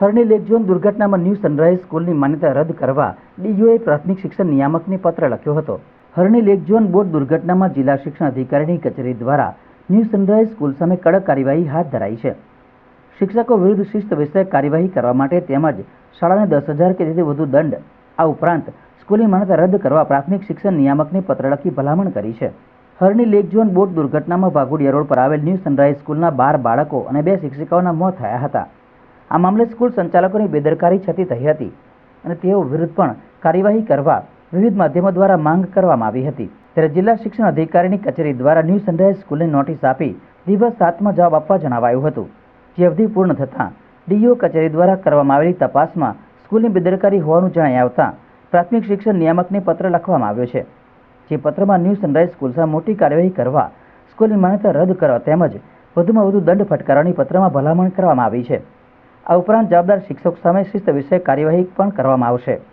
હરણી lake zone દુર્ઘટનામાં new sunrise સ્કૂલની માન્યતા રદ કરવા ડીયુએ પ્રાથમિક શિક્ષણ નિયામકને પત્ર લખ્યો હતો. હરણી લેક ઝોન બોર્ડ દુર્ઘટનામાં જિલ્લા શિક્ષણ અધિકારીની કચેરી દ્વારા ન્યૂ સનરાઈઝ સ્કૂલ સામે કડક કાર્યવાહી હાથ ધરાઈ છે. શિક્ષકો વિરુદ્ધ શિસ્ત વિષયક કાર્યવાહી કરવા માટે તેમજ શાળાને દસ હજાર કે તેથી વધુ દંડ, આ ઉપરાંત સ્કૂલની માન્યતા રદ કરવા પ્રાથમિક શિક્ષણ નિયામકને પત્ર લખી ભલામણ કરી છે. હરણી લેક ઝોન બોટ દુર્ઘટનામાં ભાગોડિયા રોડ પર આવેલ ન્યૂ સનરાઈઝ સ્કૂલના બાર બાળકો અને બે શિક્ષિકાઓના મોત થયા હતા. આ મામલે સ્કૂલ સંચાલકોની બેદરકારી છતી થઈ હતી અને તેઓ વિરુદ્ધ પણ કાર્યવાહી કરવા વિવિધ માધ્યમો દ્વારા માંગ કરવામાં આવી હતી. ત્યારે જિલ્લા શિક્ષણ અધિકારીની કચેરી દ્વારા ન્યૂ સનરાઈઝ સ્કૂલને નોટિસ આપી દિવસ સાતમાં જવાબ આપવા જણાવાયું હતું. જે અવધિ પૂર્ણ થતાં ડીઈઓ કચેરી દ્વારા કરવામાં આવેલી તપાસમાં સ્કૂલની બેદરકારી હોવાનું જણાઈ આવતા પ્રાથમિક શિક્ષણ નિયામકને પત્ર લખવામાં આવ્યો છે. જે પત્રમાં ન્યૂ સનરાઈઝ સ્કૂલ સામે મોટી કાર્યવાહી કરવા સ્કૂલની માન્યતા રદ કરવા તેમજ વધુમાં વધુ દંડ ફટકારવાની પત્રમાં ભલામણ કરવામાં આવી છે. આ ઉપરાંત જવાબદાર શિક્ષકો સામે શિસ્ત વિષયક કાર્યવાહી પણ કરવામાં આવશે.